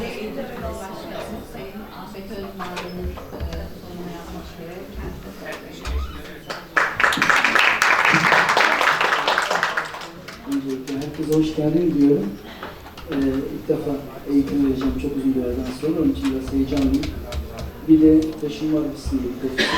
Değerli Eğitim Kurulu Başkanımız Sayın Afet Özmalı'nın e, yapmak üzere herkese hoş geldin diyorum. Ee, ilk defa eğitim vereceğim çok uzun bir aradan sonra. Onun için biraz heyecanlıyım. Bir de taşınma kısmıydı.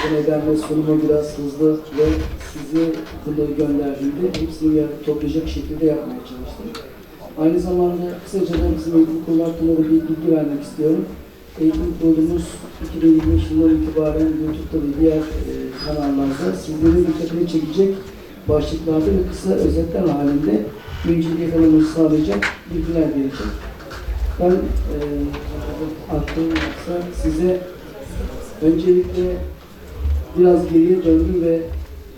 Bu nedenle sunumu biraz hızlı ve sizi bunları gönderdiğimde hepsini toplayacak şekilde yapmaya çalıştım. Aynı zamanda kısaca da bizim eğitim kurulu hakkında da bir bilgi vermek istiyorum. Eğitim kurulumuz 2025 yılından itibaren YouTube'da ve diğer e, kanallarda sizlerin dikkatini çekecek başlıklarda ve kısa özetler halinde güncel yakalamamızı sağlayacak bilgiler verecek. Ben e, aklım yoksa size öncelikle biraz geriye döndüm ve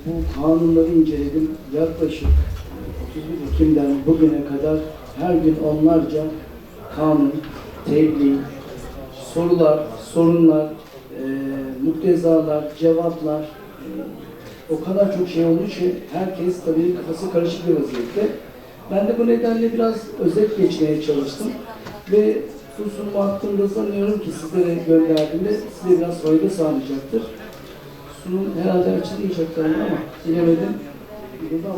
bu kanunları inceledim. Yaklaşık 31 Ekim'den bugüne kadar her gün onlarca kanun, tebliğ, sorular, sorunlar, e, muktezalar, cevaplar, e, o kadar çok şey olmuş ki herkes tabii kafası karışık bir vaziyette. Ben de bu nedenle biraz özet geçmeye çalıştım. Ve bu sunumu hakkında sanıyorum ki sizlere gönderdiğimde size biraz fayda sağlayacaktır. Sunum herhalde açılmayacak galiba ama bilemedim. Burada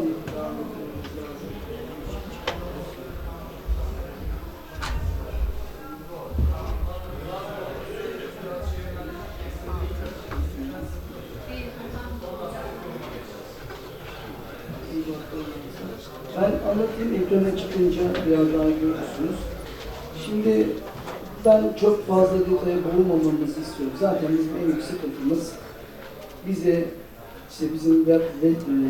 çıkınca biraz daha görürsünüz. Şimdi ben çok fazla detaya boğulmamamızı istiyorum. Zaten bizim en büyük sıkıntımız bize işte bizim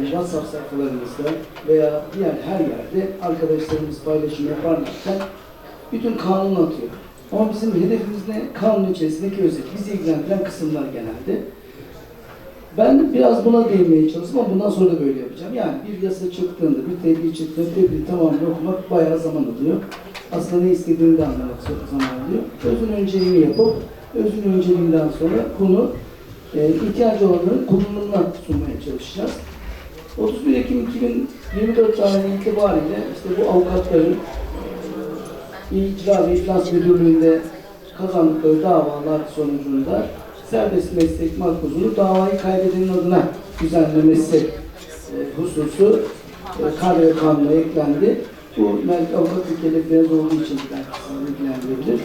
WhatsApp sayfalarımızda veya diğer her yerde arkadaşlarımız paylaşım yaparlarken bütün kanunu atıyor. Ama bizim hedefimiz ne? Kanun içerisindeki özet. Bizi ilgilendiren kısımlar genelde. Ben biraz buna değinmeye çalıştım ama bundan sonra da böyle yapacağım. Yani bir yasa çıktığında, bir tebliğ çıktığında tebliğ tamamını okumak bayağı zaman alıyor. Aslında ne istediğini de anlamak zaman alıyor. Özün önceliğini yapıp, özün önceliğinden sonra bunu e, ihtiyacı olanların kullanımına sunmaya çalışacağız. 31 Ekim 2024 tarihi itibariyle işte bu avukatların icra ve iflas müdürlüğünde kazandıkları davalar sonucunda serbest meslek makbuzunu davayı kaybedenin adına düzenlemesi e, hususu e, KDV kanuna eklendi. Bu avukat mükellefleriniz olduğu için ilgilendirebilir.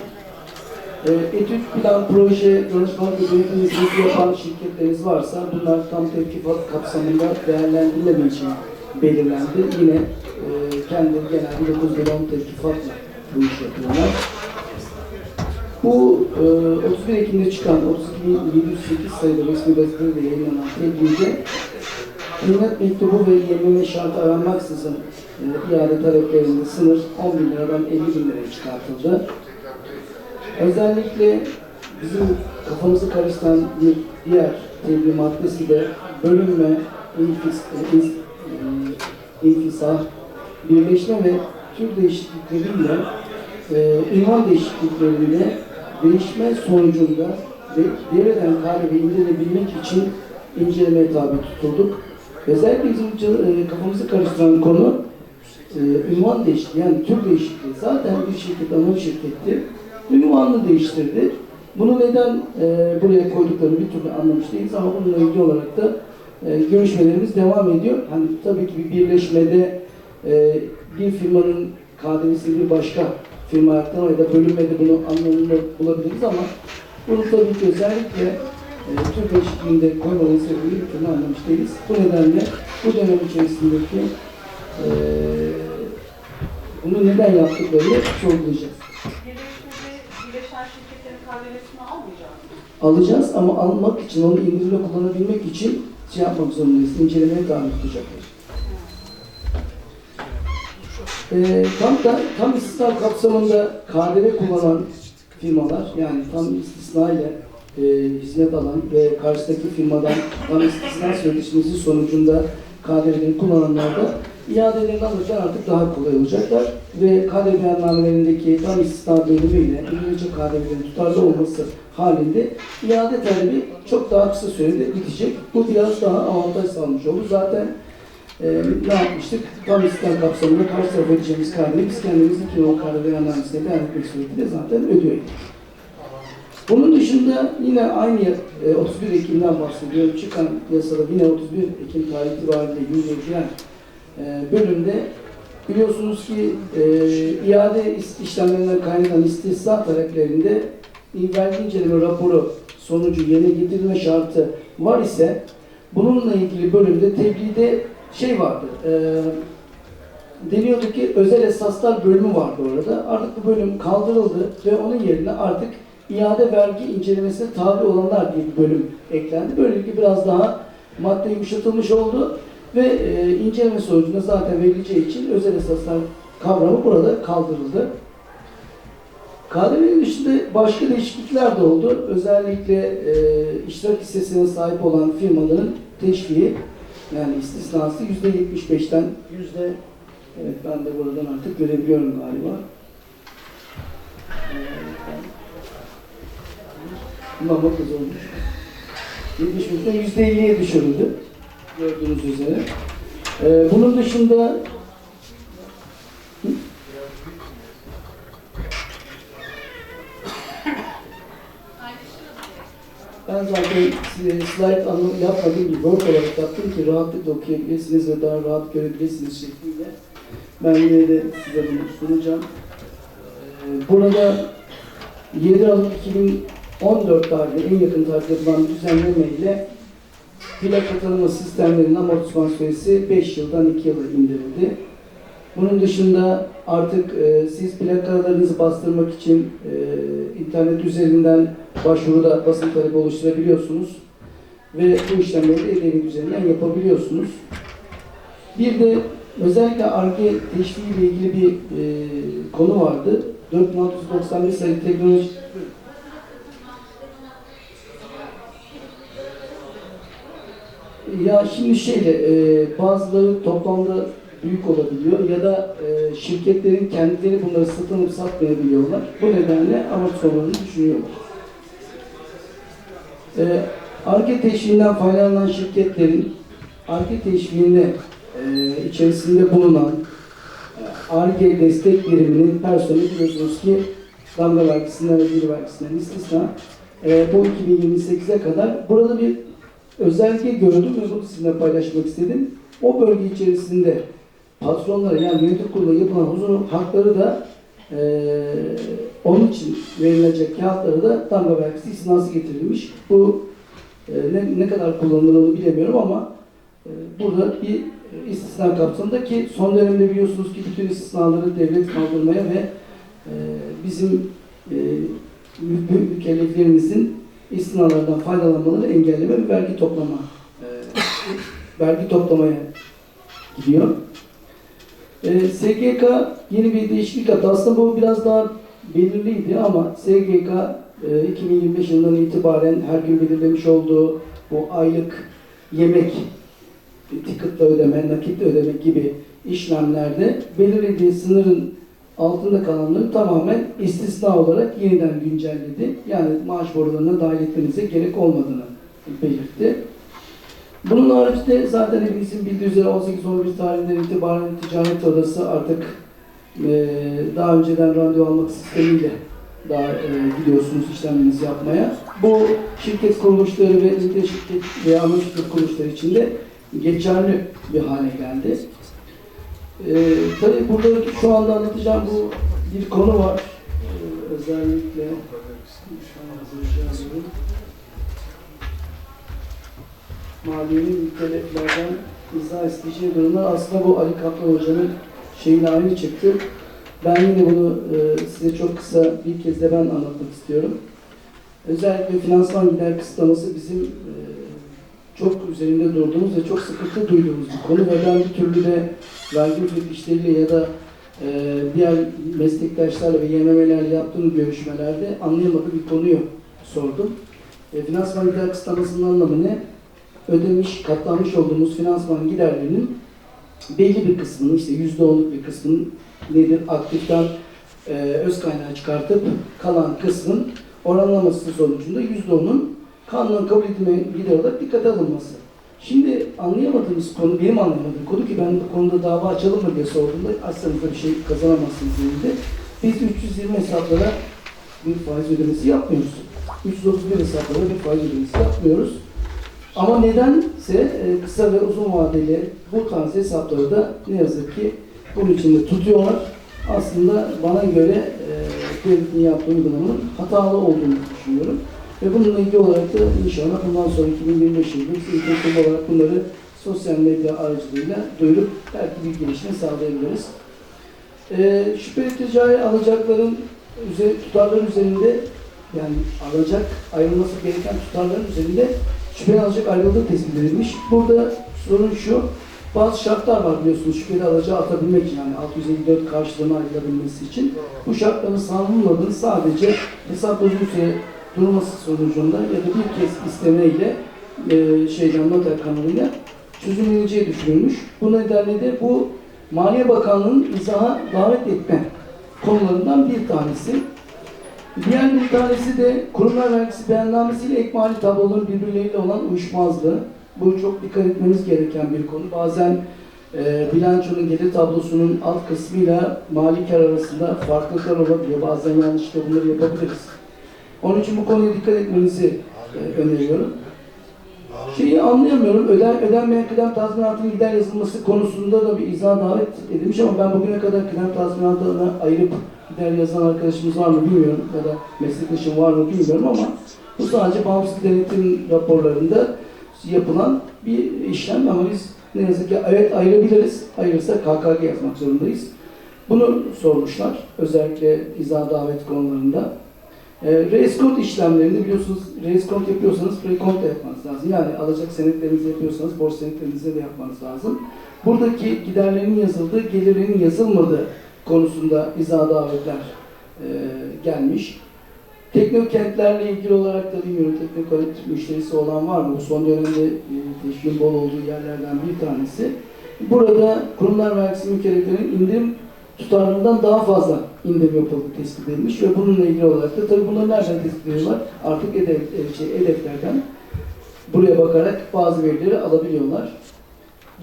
E, etüt, plan, proje, danışmanlık hizmeti yapan şirketleriniz varsa bunlar tam tevkifat kapsamında değerlendirilemeyeceği belirlendi. Yine e, kendileri genelde 9 lira 10 tevkifatla bu iş yapıyorlar. Bu e, 31 Ekim'de çıkan 32.708 sayılı resmi gazetede de yayınlanan tebliğde Hürmet mektubu ve yenileme şartı aranmaksızın e, iade taleplerinde sınır 10 bin liradan 50 bin liraya çıkartıldı. Özellikle bizim kafamızı karıştıran bir diğer tebliğ maddesi de bölünme, infis, e, ins- e, infisah, birleşme ve tür değişiklikleriyle e, ünvan değişikliklerinde değişme sonucunda ve devreden kale indirilebilmek için incelemeye tabi tutulduk. Özellikle bizim e, kafamızı karıştıran konu e, ünvan değişikliği yani tür değişikliği. Zaten bir şirket anonim şirketti. Ünvanını değiştirdi. Bunu neden e, buraya koyduklarını bir türlü anlamış değiliz ama bununla ilgili olarak da e, görüşmelerimiz devam ediyor. Hani tabii ki bir birleşmede e, bir firmanın KDV'si bir başka firma aktarma ya da bölünmede bunu anlamında bulabiliriz ama bunu tabii ki özellikle e, tür değişikliğinde koymanın sebebini bir türlü anlamış değiliz. Bu nedenle bu dönem içerisindeki e, bunu neden yaptıklarını sorgulayacağız. Alacağız ama almak için, onu indirimle kullanabilmek için şey yapmak zorundayız, incelemeye tabi tutacaklar. Ee, tam da tam istisna kapsamında KDV kullanan firmalar yani tam istisna ile e, hizmet alan ve karşıdaki firmadan tam istisna sözleşmesi sonucunda KDV'leri kullananlar da iadelerini alırken artık daha kolay olacaklar ve KDV beyannamelerindeki tam istisna bölümüyle İngilizce KDV'lerin tutarlı olması halinde iade talebi çok daha kısa sürede bitecek. Bu biraz daha avantaj sağlamış olur. Zaten e, ne yapmıştık? Tam istihdam kapsamında karşı tarafa ödeyeceğimiz KDV'yi biz kendimiz 2010 KDV analizine beyan etmek suretiyle zaten ödüyoruz. Bunun dışında yine aynı e, 31 Ekim'den bahsediyorum. Çıkan yasada yine 31 Ekim tarihi itibariyle yürürlüğe giren e, bölümde biliyorsunuz ki e, iade işlemlerinden kaynaklanan istisna taleplerinde vergi inceleme raporu sonucu yerine getirilme şartı var ise bununla ilgili bölümde tebliğde şey vardı. E, deniyordu ki özel esaslar bölümü vardı orada. Artık bu bölüm kaldırıldı ve onun yerine artık iade vergi incelemesine tabi olanlar diye bir bölüm eklendi. Böylelikle biraz daha madde yumuşatılmış oldu ve e, inceleme sonucunda zaten verileceği için özel esaslar kavramı burada kaldırıldı. KDV'nin dışında başka değişiklikler de oldu. Özellikle e, iştirak hissesine sahip olan firmaların teşviği yani istisnası %75'ten yüzde evet ben de buradan artık görebiliyorum galiba. Bundan bakız olmuş. 75'ten %50'ye düşürüldü. Gördüğünüz üzere. Ee, bunun dışında Ben zaten slide anlamı yapmadığım gibi Word olarak yaptım ki rahatlıkla okuyabilirsiniz ve daha rahat görebilirsiniz şeklinde. Ben yine de size bunu sunacağım. Ee, Burada 7 Aralık 2014 tarihinde en yakın tarihte yapılan düzenleme ile plaka tanıma sistemlerinin amortisman süresi 5 yıldan 2 yıla indirildi. Bunun dışında artık e, siz plakalarınızı bastırmak için e, internet üzerinden başvuruda basın talebi oluşturabiliyorsunuz. Ve bu işlemleri de e-devlet üzerinden yapabiliyorsunuz. Bir de özellikle ARGE teşviği ile ilgili bir e, konu vardı. 4691 sayılı teknoloji Ya şimdi şeyle e, bazıları toplamda büyük olabiliyor ya da e, şirketlerin kendileri bunları satın alıp satmayabiliyorlar. Bu nedenle amortismanlarını düşünüyorlar. E, ARGE teşviğinden faydalanan şirketlerin ARGE teşviğinde e, içerisinde bulunan e, ARGE destek biriminin personeli biliyorsunuz ki damga vergisinden ve bir vergisinden istisna e, bu 2028'e kadar burada bir özellikle gördüm ve bunu sizinle paylaşmak istedim. O bölge içerisinde patronlara yani yönetim kuruluna yapılan huzur hakları da eee onun için verilecek kağıtları da damga vergisi istinası getirilmiş. Bu eee, ne, ne kadar kullanılır bilemiyorum ama eee, burada bir e, istisna kapsamında ki son dönemde biliyorsunuz ki bütün istisnaları devlet kaldırmaya ve eee, bizim mü- mükelleflerimizin istinalardan faydalanmaları engelleme ve vergi toplama e, vergi toplamaya gidiyor. E, SGK yeni bir değişiklik yaptı. Aslında bu biraz daha belirliydi ama SGK e, 2025 yılından itibaren her gün belirlemiş olduğu bu aylık yemek ticket'la ödeme, nakitle ödeme gibi işlemlerde belirlediği sınırın altında kalanları tamamen istisna olarak yeniden güncelledi. Yani maaş borularına dahil etmenize gerek olmadığını belirtti. Bunun haricinde zaten hepinizin bildiği üzere 18-11 tarihinden itibaren ticaret odası artık e, daha önceden randevu almak sistemiyle daha e, gidiyorsunuz işlemlerinizi yapmaya. Bu şirket kuruluşları ve ünite şirket veya ana şirket kuruluşları için de geçerli bir hale geldi. Ee, tabii burada şu anda anlatacağım bu bir konu var. Ee, özellikle Maliyenin mükelleflerden izah isteyeceği durumlar aslında bu Ali Kaplan Hoca'nın şeyine aynı çıktı. Ben yine bunu e, size çok kısa bir kez de ben anlatmak istiyorum. Özellikle finansman gider kısıtlaması bizim e, çok üzerinde durduğumuz ve çok sıkıntı duyduğumuz bir konu ve ben bir türlü de vergi müfettişleriyle ya da e, diğer meslektaşlarla ve YMM'lerle yaptığım görüşmelerde anlayamadığım bir konuyu sordum. E, finansman gider kısıtlamasının anlamı ne? Ödemiş, katlanmış olduğumuz finansman giderlerinin belli bir kısmını, işte yüzde onluk bir kısmının nedir? Aktiften e, öz kaynağı çıkartıp kalan kısmın oranlaması sonucunda yüzde onun kanunun kabul edilmeyen gider olarak dikkate alınması. Şimdi anlayamadığımız konu, benim anlayamadığım konu ki ben bu konuda dava açalım mı diye sorduğumda açsanız da bir şey kazanamazsınız dedi. Biz 320 hesaplara bir faiz ödemesi yapmıyoruz. 331 hesaplara bir faiz ödemesi yapmıyoruz. Ama nedense e, kısa ve uzun vadeli bu tarz hesapları da ne yazık ki bunun içinde tutuyorlar. Aslında bana göre e, devletin yaptığı uygulamanın hatalı olduğunu düşünüyorum. Ve bununla ilgili olarak da inşallah bundan sonra 2025 yılında ilk olarak bunları sosyal medya aracılığıyla duyurup belki bir gelişme sağlayabiliriz. E, şüpheli ticari alacakların üzeri, tutarların üzerinde yani alacak ayrılması gereken tutarların üzerinde şüpheli alacak ayrıldığı tespit edilmiş. Burada sorun şu, bazı şartlar var biliyorsunuz şüpheli alacağı atabilmek için yani 654 karşılığına ayrılabilmesi için. Bu şartların sağlanmadığını sadece hesap uzun süre durması sonucunda ya da bir kez istemeyle e, şeyden noter kanalıyla çözümleneceği düşünülmüş. Bu nedenle de bu Maliye Bakanlığı'nın izaha davet etme konularından bir tanesi. Diğer bir tanesi de kurumlar vergisi beyannamesiyle ek mali tabloların birbirleriyle olan uyuşmazlığı. Bu çok dikkat etmemiz gereken bir konu. Bazen e, bilançonun gelir tablosunun alt kısmıyla mali kar arasında farklılıklar olabiliyor. Bazen yanlışlıkla bunları yapabiliriz. Onun için bu konuya dikkat etmenizi e, öneriyorum. Şeyi anlayamıyorum. Öden, ödenmeyen kıdem tazminatının gider yazılması konusunda da bir izah davet edilmiş ama ben bugüne kadar kıdem tazminatına ayırıp gider yazan arkadaşımız var mı bilmiyorum ya da meslektaşım var mı bilmiyorum ama bu sadece bağımsız denetim raporlarında yapılan bir işlem ama biz ne yazık ki evet ayırabiliriz. Ayırırsak KKG yazmak zorundayız. Bunu sormuşlar. Özellikle izah davet konularında. E, reskont işlemlerinde biliyorsunuz reskont yapıyorsanız prekont da yapmanız lazım. Yani alacak senetlerinizi yapıyorsanız borç senetlerinizi de yapmanız lazım. Buradaki giderlerin yazıldığı, gelirlerin yazılmadığı konusunda izah davetler e, gelmiş. Teknokentlerle ilgili olarak da bilmiyorum teknokent müşterisi olan var mı? Bu son dönemde e, teşviğin bol olduğu yerlerden bir tanesi. Burada kurumlar vergisi mükelleflerinin indirim tutarlarından daha fazla indirim yapıldığı tespit edilmiş ve bununla ilgili olarak da tabii bunları nereden tespit ediyorlar? Artık hedef, e, şey, hedeflerden buraya bakarak bazı verileri alabiliyorlar.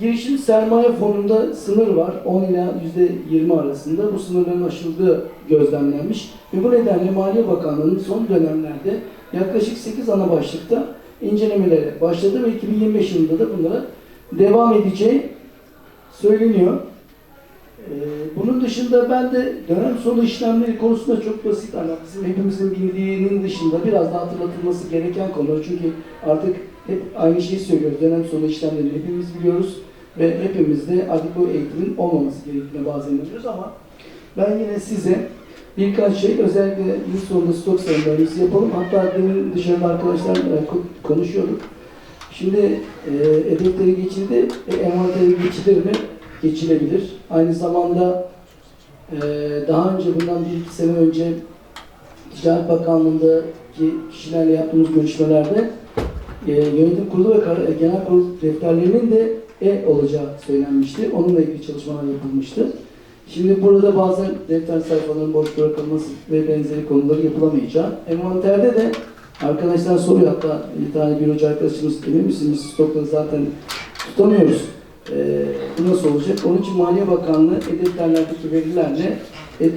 Girişim sermaye fonunda sınır var. 10 ila %20 arasında bu sınırların aşıldığı gözlemlenmiş. Ve bu nedenle Maliye Bakanlığı'nın son dönemlerde yaklaşık 8 ana başlıkta incelemelere başladı ve 2025 yılında da bunlara devam edeceği söyleniyor. Ee, Bunun dışında ben de dönem sonu işlemleri konusunda çok basit bizim hepimizin bildiğinin dışında biraz daha hatırlatılması gereken konular. Çünkü artık hep aynı şeyi söylüyoruz. Dönem sonu işlemleri hepimiz biliyoruz ve hepimiz de artık bu eğitimin olmaması gerektiğine bazen inanıyoruz ama ben yine size birkaç şey özellikle yıl sonunda stok sayımlarımızı yapalım. Hatta demin dışarıda arkadaşlar ko- konuşuyorduk. Şimdi e, hedefleri geçildi, e, envanteri geçilir mi? Geçilebilir. Aynı zamanda e, daha önce bundan bir iki sene önce Ticaret Bakanlığı'ndaki kişilerle yaptığımız görüşmelerde e, yönetim kurulu ve kar- e, genel kurul defterlerinin de e olacağı söylenmişti. Onunla ilgili çalışmalar yapılmıştı. Şimdi burada bazen defter sayfalarının boş bırakılması ve benzeri konuları yapılamayacağı. Envanterde de arkadaşlar soruyor hatta bir tane bir hoca arkadaşımız emin misiniz stokları zaten tutamıyoruz. Ee, bu nasıl olacak? Onun için Maliye Bakanlığı e-defterlerdeki verilerle e, e,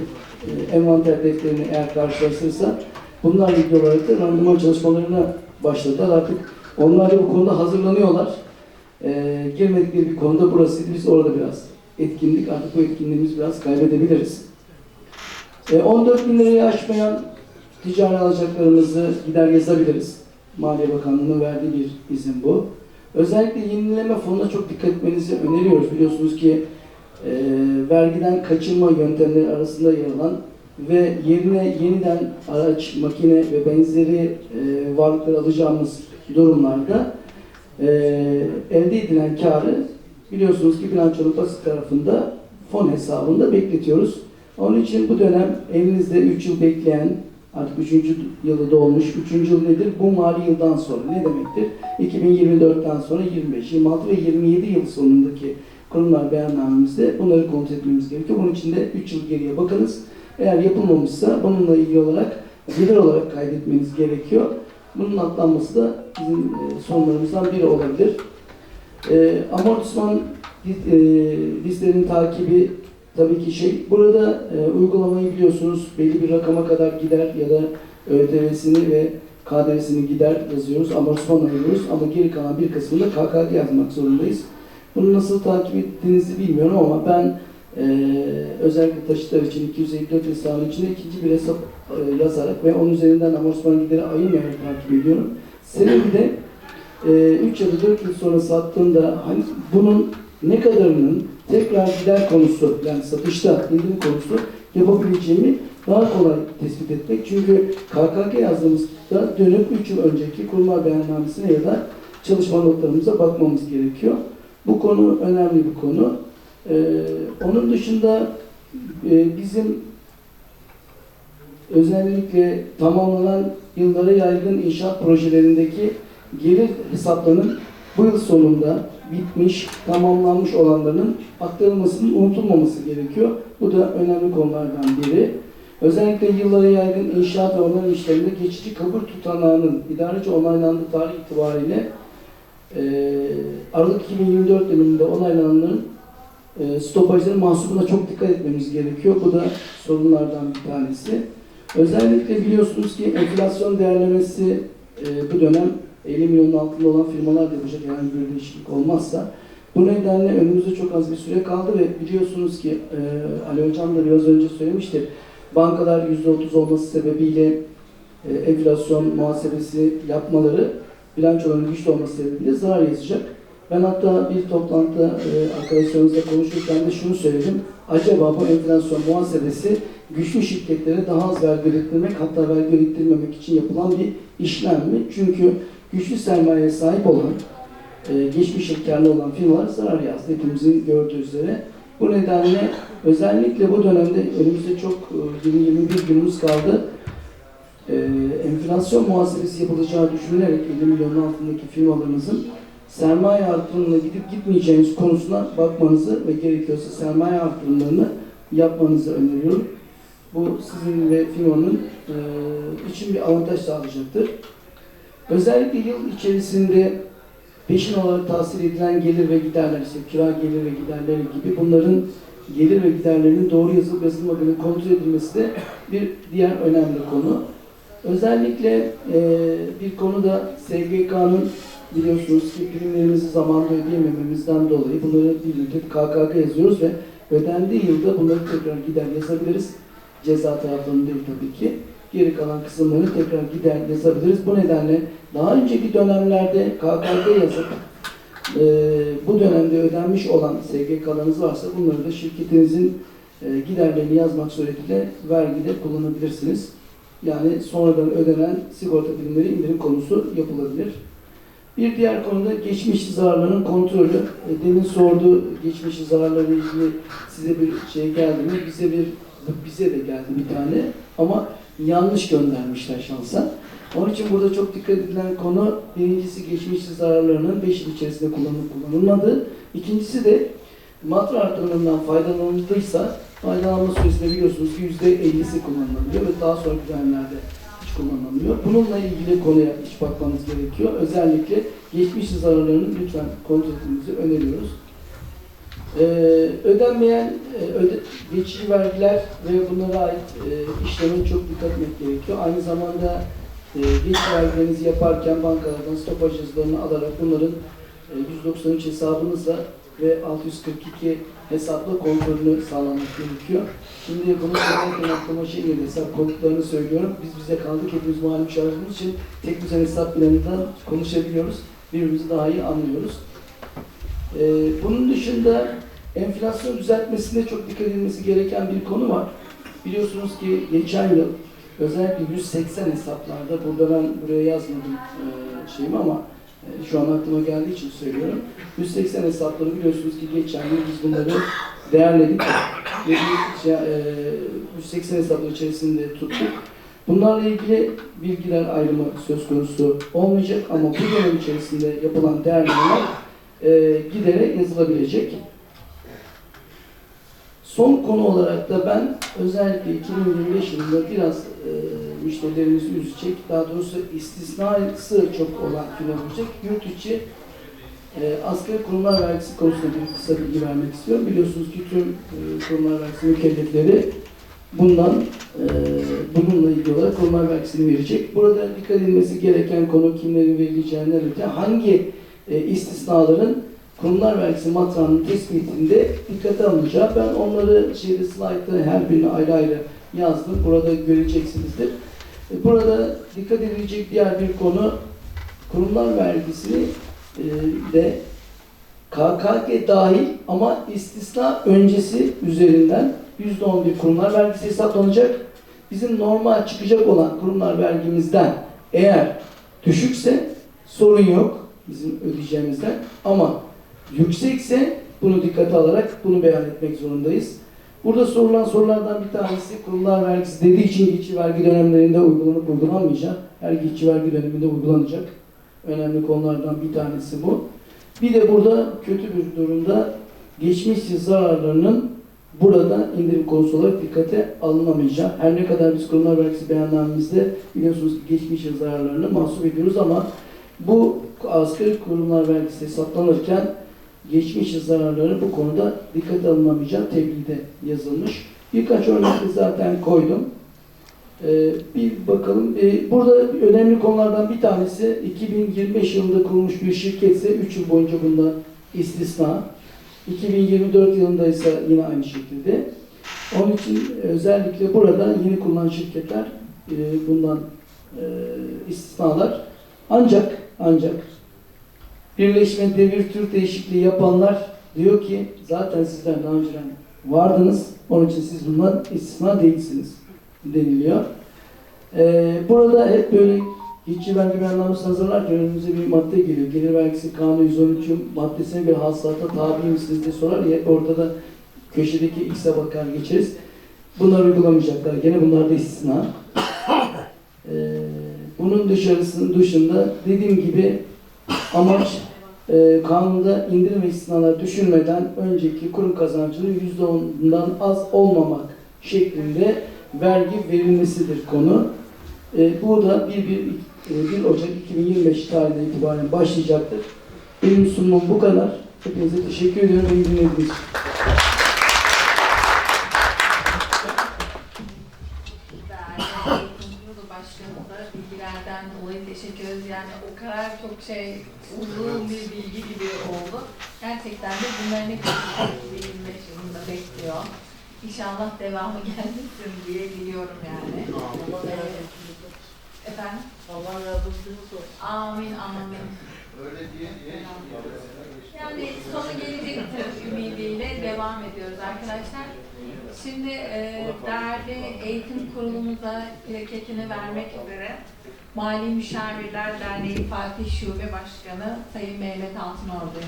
envanter defterini eğer karşılaştırırsa bunlarla ilgili olarak da randıman çalışmalarına başladılar. Artık onlar da bu konuda hazırlanıyorlar. Ee, girmedikleri bir konuda burasıydı. Biz orada biraz etkinlik, artık bu etkinliğimizi biraz kaybedebiliriz. Ee, 14 bin lirayı aşmayan ticari alacaklarımızı gider yazabiliriz. Maliye Bakanlığı'nın verdiği bir izin bu. Özellikle yenileme fonuna çok dikkat etmenizi öneriyoruz. Biliyorsunuz ki e, vergiden kaçınma yöntemleri arasında yer alan ve yerine yeniden araç, makine ve benzeri e, varlıkları alacağımız durumlarda e, elde edilen karı biliyorsunuz ki bilançonun basit tarafında fon hesabında bekletiyoruz. Onun için bu dönem elinizde 3 yıl bekleyen artık 3. yılı dolmuş. 3. yıl nedir? Bu mali yıldan sonra ne demektir? 2024'ten sonra 25, 26 ve 27 yıl sonundaki kurumlar beyannamemizde bunları kontrol etmemiz gerekiyor. Bunun için de 3 yıl geriye bakınız. Eğer yapılmamışsa bununla ilgili olarak gelir olarak kaydetmeniz gerekiyor. Bunun atlanması da bizim e, sorunlarımızdan biri olabilir. E, amortisman e, takibi tabii ki şey. Burada e, uygulamayı biliyorsunuz belli bir rakama kadar gider ya da ÖTV'sini ve KDV'sini gider yazıyoruz. Amortisman alıyoruz ama geri kalan bir kısmını KKG yazmak zorundayız. Bunu nasıl takip ettiğinizi bilmiyorum ama ben e, özellikle taşıtlar için 254 hesabın içinde ikinci bir hesap e, yazarak ve onun üzerinden amortisman gideri ayırmayarak takip ediyorum. Sebebi de 3 ya da 4 yıl sonra sattığında hani bunun ne kadarının tekrar gider konusu yani satışta indirim konusu yapabileceğimi daha kolay tespit etmek. Çünkü KKK yazdığımızda dönüp 3 yıl önceki kurma beyannamesine ya da çalışma notlarımıza bakmamız gerekiyor. Bu konu önemli bir konu. Ee, onun dışında e, bizim özellikle tamamlanan yıllara yaygın inşaat projelerindeki gelir hesaplarının bu yıl sonunda bitmiş, tamamlanmış olanların aktarılmasının unutulmaması gerekiyor. Bu da önemli konulardan biri. Özellikle yıllara yaygın inşaat ve onarım işlerinde geçici kabul tutanağının idareci onaylandığı tarih itibariyle eee Aralık 2024 döneminde onaylananların eee stopajların mahsubuna çok dikkat etmemiz gerekiyor. Bu da sorunlardan bir tanesi. Özellikle biliyorsunuz ki enflasyon değerlemesi eee, bu dönem 50 milyonun altında olan firmalar da yapacak herhangi bir değişiklik olmazsa. Bu nedenle önümüzde çok az bir süre kaldı ve biliyorsunuz ki eee Ali Hocam da biraz önce söylemişti. Bankalar %30 olması sebebiyle eee, enflasyon muhasebesi yapmaları bilançoların güçlü olması sebebiyle zarar yazacak. Ben hatta bir toplantıda e, arkadaşlarımızla konuşurken de şunu söyledim. Acaba bu enflasyon muhasebesi güçlü şirketlere daha az vergi ödettirmek hatta vergi ödettirmemek için yapılan bir işlem mi? Çünkü güçlü sermayeye sahip olan, e, geçmiş karlı olan firmalar zarar yazdı hepimizin gördüğü üzere. Bu nedenle özellikle bu dönemde önümüzde çok e, 20-21 günümüz kaldı. E, enflasyon muhasebesi yapılacağı düşünülerek 50 milyonun altındaki firmalarımızın sermaye artırımına gidip gitmeyeceğiniz konusuna bakmanızı ve gerekiyorsa sermaye artırımlarını yapmanızı öneriyorum. Bu sizin ve firmanın e, için bir avantaj sağlayacaktır. Özellikle yıl içerisinde peşin olarak tahsil edilen gelir ve giderler, işte kira gelir ve giderleri gibi bunların gelir ve giderlerinin doğru yazılıp yazılmadığını kontrol edilmesi de bir diğer önemli konu. Özellikle e, bir konu da SGK'nın biliyorsunuz ki primlerimizi zamanında ödeyemememizden dolayı bunları bir müddet KKK yazıyoruz ve ödendiği yılda bunları tekrar gider yazabiliriz. Ceza taraflarını değil tabii ki. Geri kalan kısımları tekrar gider yazabiliriz. Bu nedenle daha önceki dönemlerde KKK yazıp e, bu dönemde ödenmiş olan SGK'larınız varsa bunları da şirketinizin e, giderlerini yazmak suretiyle vergide kullanabilirsiniz. Yani sonradan ödenen sigorta primleri indirim konusu yapılabilir. Bir diğer konuda geçmiş zararların kontrolü. E, Demin sordu geçmiş zararlarla ilgili size bir şey geldi mi? Bize bir bize de geldi bir tane ama yanlış göndermişler şansa. Onun için burada çok dikkat edilen konu birincisi geçmiş zararlarının 5 yıl içerisinde kullanılıp kullanılmadığı. İkincisi de matra artırımından faydalanıldıysa faydalanma süresinde biliyorsunuz ki %50'si kullanılabiliyor ve daha sonraki dönemlerde hiç kullanılamıyor. Bununla ilgili konuya hiç bakmanız gerekiyor. Özellikle geçmiş zararlarını lütfen kontrol etmenizi öneriyoruz. Ee, ödenmeyen e, öde, geçici vergiler ve bunlara ait e, işleme çok dikkat etmek gerekiyor. Aynı zamanda e, geç vergilerinizi yaparken bankalardan stopaj yazılarını alarak bunların e, 193 hesabınızla ve 642 hesapla kontrolünü sağlamak gerekiyor. Şimdi bunu söylerken aklıma şey geldi, hesap kodlarını söylüyorum. Biz bize kaldık, hepimiz malum çalıştığımız için tek düzen hesap planından konuşabiliyoruz. Birbirimizi daha iyi anlıyoruz. Ee, bunun dışında enflasyon düzeltmesinde çok dikkat edilmesi gereken bir konu var. Biliyorsunuz ki geçen yıl özellikle 180 hesaplarda, burada ben buraya yazmadım e, şeyimi ama şu an aklıma geldiği için söylüyorum. 180 hesapları biliyorsunuz ki geçen yıl biz bunları değerledik ve bir e, 180 hesaplar içerisinde tuttuk. Bunlarla ilgili bilgiler ayrımı söz konusu olmayacak ama bu dönem içerisinde yapılan değerlemeler e, gidere yazılabilecek. Son konu olarak da ben özellikle 2025 yılında biraz e, müşterilerimizi üzecek, daha doğrusu istisnası çok olan firma olacak. Yurt içi E, asgari kurumlar vergisi konusunda bir kısa bilgi vermek istiyorum. Biliyorsunuz ki tüm e, kurumlar vergisi mükellefleri bundan e, bununla ilgili olarak kurumlar vergisini verecek. Burada dikkat edilmesi gereken konu kimlerin verileceğinden öte hangi e, istisnaların kurumlar vergisi matrağının tespitinde dikkate alınacağı. Ben onları şeyde slaytta her birini ayrı ayrı yazdım. Burada göreceksinizdir. E, Burada dikkat edilecek diğer bir konu kurumlar vergisini e, de KKG dahil ama istisna öncesi üzerinden %11 kurumlar vergisi hesaplanacak. Bizim normal çıkacak olan kurumlar vergimizden eğer düşükse sorun yok bizim ödeyeceğimizden ama yüksekse bunu dikkate alarak bunu beyan etmek zorundayız. Burada sorulan sorulardan bir tanesi kurumlar vergisi dediği için geçici vergi dönemlerinde uygulanıp uygulanmayacak. Her geçici vergi döneminde uygulanacak. Önemli konulardan bir tanesi bu. Bir de burada kötü bir durumda geçmiş yıl zararlarının burada indirim konusu olarak dikkate alınamayacağı. Her ne kadar biz kurumlar vergisi beyannamemizde biliyorsunuz ki geçmiş yıl zararlarını mahsup ediyoruz ama bu asgari kurumlar vergisi hesaplanırken geçmiş zararları bu konuda dikkate alınamayacağı tebliğde yazılmış. Birkaç örnek de zaten koydum. Ee, bir bakalım. Ee, burada önemli konulardan bir tanesi 2025 yılında kurulmuş bir şirketse 3 yıl boyunca bundan istisna. 2024 yılında ise yine aynı şekilde. Onun için özellikle burada yeni kurulan şirketler e, bundan e, istisnalar. Ancak ancak birleşme devir tür değişikliği yapanlar diyor ki zaten sizler daha önceden vardınız. Onun için siz bundan istisna değilsiniz deniliyor. Ee, burada hep böyle geçici vergi beyannamesi hazırlarken önümüze bir madde geliyor. Gelir vergisi kanunu 113 maddesine bir hasılata tabi misiniz diye sorar ya hep ortada köşedeki X'e bakar geçeriz. Bunlar uygulamayacaklar. Gene bunlar da istisna. Ee, bunun dışarısının dışında dediğim gibi amaç e, kanunda indirim ve istisnalar düşünmeden önceki kurum kazancının %10'dan az olmamak şeklinde vergi verilmesidir konu. E, bu da 1, 1, e, 1 Ocak 2025 tarihine itibaren başlayacaktır. Benim sunumum bu kadar. Hepinize teşekkür ediyorum. İyi dinlediğiniz. Ederiz. Yani o kadar çok şey, uzun bir bilgi gibi oldu. Gerçekten de bunların hepsi 2025 yılında bekliyor. İnşallah devamı gelmesin diye diliyorum yani. Efendim? Allah yardımcınız olsun. Amin, amin. Öyle diye diye. Yani sonu gelecektir ümidiyle devam ediyoruz arkadaşlar. Şimdi e, değerli eğitim kurulumuza plaketini vermek üzere Mali Müşavirler Derneği Fatih Şube Başkanı Sayın Mehmet Altınordu'yu.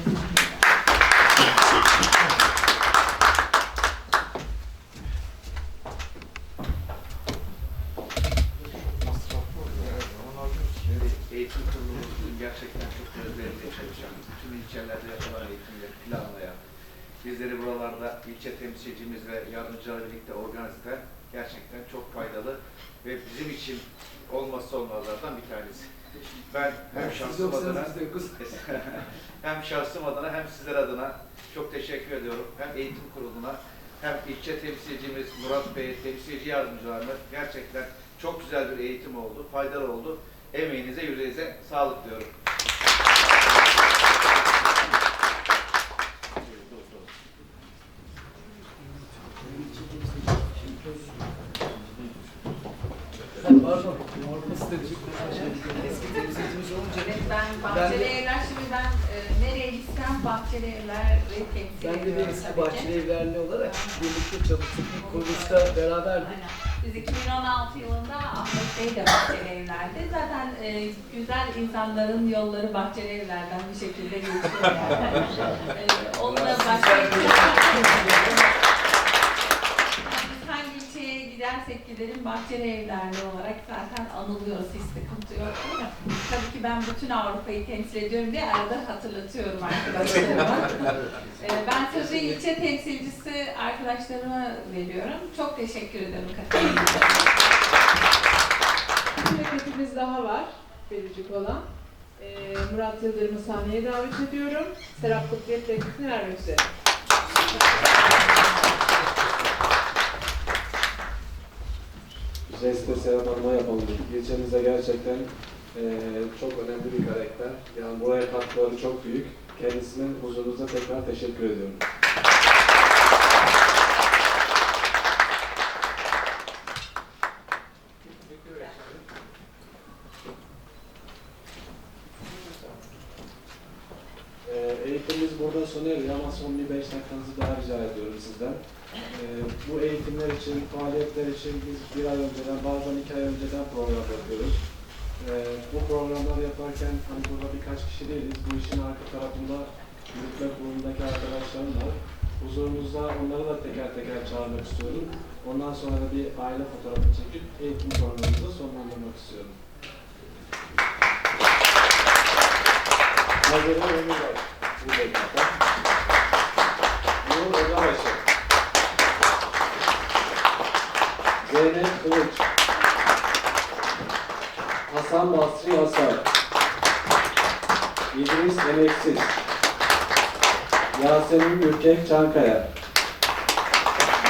Eğitim kurulumuzun gerçekten çok özverili çalışan, tüm ilçelerde yapılan eğitimleri planlayan, bizleri buralarda ilçe temsilcimiz ve yardımcılarla birlikte organize gerçekten çok faydalı ve bizim için olmazsa olmazlardan bir tanesi. Ben hem şahsım adına hem şahsım adına hem sizler adına çok teşekkür ediyorum. Hem eğitim kuruluna hem ilçe temsilcimiz Murat Bey, temsilci yardımcılarına gerçekten çok güzel bir eğitim oldu, faydalı oldu. Emeğinize, yüreğinize sağlık diyorum. Pardon. Eski temsilcimiz olunca Evet ben Bahçeli Evler şimdi ben e, nereye gitsem Bahçeli Evler'i temsil ben de bir ediyorum eski tabii ki. Bahçeli Evlerli olarak birlikte çalıştık. Bir kuruluşta beraberdik. Aynen. Biz 2016 yılında Ahmet Bey de Bahçeli Evler'de. Zaten e, güzel insanların yolları Bahçeli Evler'den bir şekilde geçiyor yani. e, onunla başka gidersek gidelim Bahçeli Evler'de olarak zaten anılıyoruz. Hiç sıkıntı yok değil mi? Tabii ki ben bütün Avrupa'yı temsil ediyorum diye arada hatırlatıyorum arkadaşlarıma. Ee, Ben sözü ilçe temsilcisi arkadaşlarıma veriyorum. Çok teşekkür ederim katıldığınız. Bir plaketimiz daha var verecek olan. Ee, Murat Yıldırım'ı sahneye davet ediyorum. Serap Kutlu'ya teklifini vermek üzere. Jeste Serap Hanım'a yapalım. İlçemizde gerçekten eee, çok önemli bir karakter. Yani buraya katkıları çok büyük. Kendisine huzurunuzda tekrar teşekkür ediyorum. Eee, Eğitimimiz burada sona eriyor ama son bir beş dakikanızı daha rica ediyorum sizden. Eee, bu eğitimler için, için biz bir ay önceden, bazen iki ay önceden program yapıyoruz. Eee, bu programları yaparken hani burada birkaç kişi değiliz, bu işin arka tarafında yürütme kurulundaki arkadaşlarım var. Huzurunuzda onları da teker teker çağırmak istiyorum. Ondan sonra da bir aile fotoğrafı çekip eğitim programımızı sonlandırmak istiyorum. Nazire Ömür var. Bu dakika. Zeynep Kılıç. Hasan Basri Hasar. İdris Emeksiz. Yasemin Gürkek Çankaya.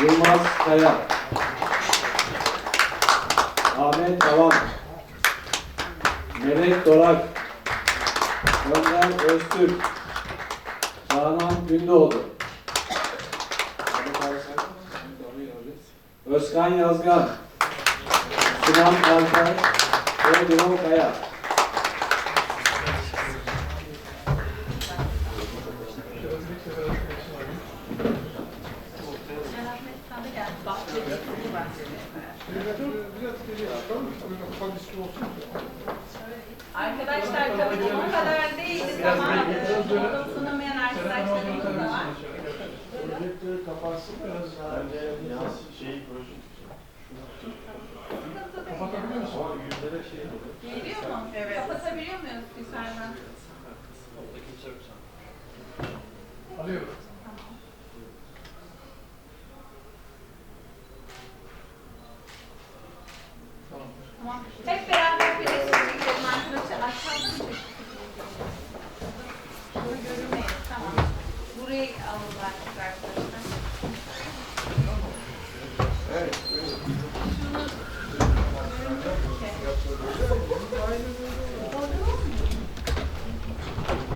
Yılmaz Kaya. Ahmet Tavan. Melek Dorak. Önder Öztürk. Canan Gündoğdu. Özkan Yazgan. Sinan Alper. Ve Birol Kaya. Arkadaşlar tabii ki o kadar değiliz ama e, sunamayan arkadaşlarımız da var. Projektörü kapatsın biraz bence şey proje. Kapatabiliyor musun? Şey Geliyor mu? Evet. Kapatabiliyor muyuz yukarıdan? Alıyorum.